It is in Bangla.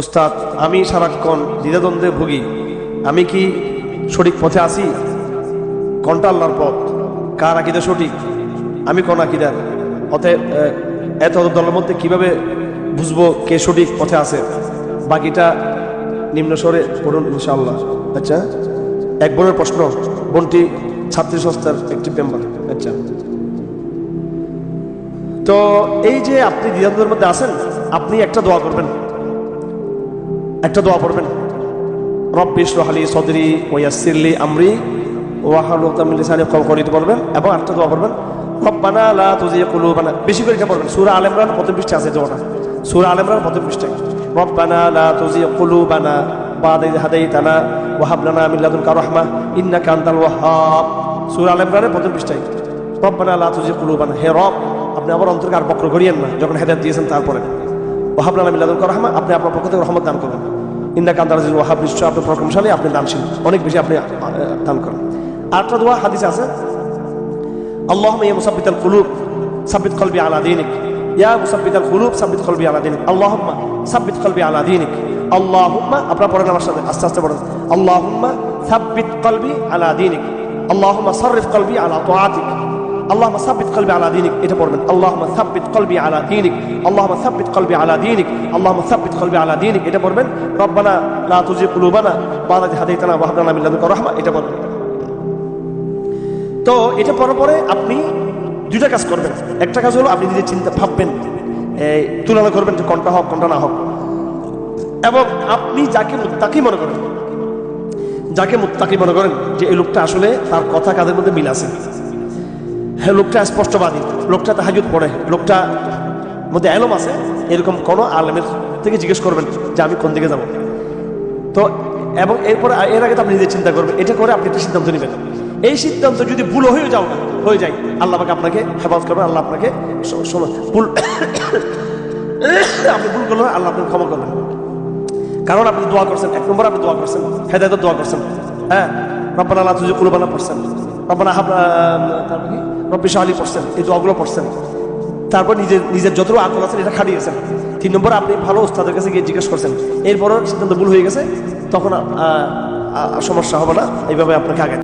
ওস্তাদ, আমি সারাক্ষণ দ্বিধাদ্বন্দ্বে ভুগি। আমি কি সঠিক পথে আছি? কোনটা আল্লাহর পথ। কার আকিদা সঠিক? আমি কোন আকিদার? অতএব এত দলের মধ্যে কীভাবে বুঝব কে সঠিক পথে আছে? বাকিটা নিম্ন স্বরে পড়ুন ইনশাআল্লাহ। আচ্ছা এক বোনের প্রশ্ন। বোনটি ছাত্রী সংস্থার একটি মেম্বার আচ্ছা। তো এই যে আপনি দ্বিধাদ্বন্দ্বের মধ্যে আছেন, আপনি একটা দোয়া করবেন। একটা দোয়া পড়বেন। রব্বি ইশরাহলি সদরি ওয়াসিরলি আমরি ওয়াহাল উকদাম মিন লিসানি কল করিতে পড়বেন এবং একটা দোয়া করবেন রব্বানা লা তুজি কুলুবানা। বেশি করে এটা পড়বেন। সূরা আল প্রথম পৃষ্ঠা আছে দোয়াটা। সূরা আল ইমরান প্রথম পৃষ্ঠায়। রব্বানা লা তুজি কুলুবানা ইয হাদাইতানা ওয়া হাব লানা মিন লাদুনকা রাহমা ইন্নাকা আনতাল ওয়াহ্হাব সূরা আল ইমরানের প্রথম পৃষ্ঠায়। রব্বানা লা তুজি কুলুবানা। হে রব, আপনি আমার অন্তরকে আর বক্র করিয়েন না। যখন হেদায়েত দিয়েছেন তারপরে। ওহাবলানা মিল্লাদুল রহমা, আপনি আপনার পক্ষ থেকে রহমত দান করুন ইন্দা কান্দারাজিল ওয়াহাব নিশ্চয় আপনার প্রকমশালী, আপনি দানশীল অনেক বেশি আপনি দান করেন। আরেকটা দোয়া, হাদিস আছে। আল্লাহ ইয়া মুসাব্বিতাল কুলুব, সাব্বিত কলবি আলা দিনিক। ইয়া মুসাব্বিতাল কুলুব, সাব্বিত কলবি আলা দিনিক। আল্লাহুম্মা সাব্বিত কলবি আলা দিনিক। আল্লাহুম্মা, আপনারা পড়েন আমার সাথে, আস্তে আস্তে পড়েন। আল্লাহুম্মা সাব্বিত কলবি আলা দিনিক। আল্লাহুম্মা সাররিফ কলবি আলা তাআতিক। আল্লাহ সাব্বিত কলবি আলা দিনিক, এটা পড়বেন। আল্লাহ সাব্বিত কলবি আলা দিনিক আল্লাহ সাব্বিত কলবি আলা দিনিক আল্লাহ সাব্বিত কলবি আলা দিনিক, এটা পড়বেন। রব্বানা লা তুজি কুলুবানা বাদাজ হাদাইতানা ওয়াহাবলানা মিন লাদুকা রাহমা, এটা পড়বেন। তো এটা পড়ার পরে আপনি দুইটা কাজ করবেন। একটা কাজ হলো আপনি নিজে চিন্তা ভাববেন এই তুলনা করবেন যে কোনটা হোক, কোনটা না হোক। এবং আপনি যাকে তাকেই মনে করেন, যাকে মুত্তাকি মনে করেন যে এই লোকটা আসলে তার কথা কাদের মধ্যে মিল আছে? হ্যাঁ লোকটা স্পষ্টবাদী। লোকটা তাহাজুদ পড়ে। লোকটা মধ্যে এলম আছে, এরকম কোনো আলমের থেকে জিজ্ঞেস করবেন যে আমি কোন দিকে যাব। তো এবং এরপরে, এর আগে তো আপনি নিজে চিন্তা করবেন, এটা করে আপনি একটা সিদ্ধান্ত নেবেন। এই সিদ্ধান্ত যদি ভুল হয়ে যাও না, হয়ে যায়, আল্লাহ পাকে আপনাকে হেফাজ করবেন, আল্লাহ আপনাকে ভুল আপনি ভুল করলেন আল্লাহ আপনাকে ক্ষমা করবেন। কারণ আপনি দোয়া করছেন, এক নম্বর আপনি দোয়া করছেন, হেদায়তের দোয়া করছেন। হ্যাঁ রব্বানা আল্লাহ তুজি কুলবানা পড়ছেন। রব্বানা হাব তারপর রব্বি শাহ আলী পড়ছেন, এই দোয়াগুলো পড়ছেন। তারপর নিজের নিজের যতটুকু আকল আছেন এটা খাটিয়েছেন তিন নম্বর আপনি ভালো ওস্তাদের কাছে গিয়ে জিজ্ঞেস করছেন। এরপরও সিদ্ধান্ত ভুল হয়ে গেছে, তখন সমস্যা হবে না, এইভাবে আপনাকে আগে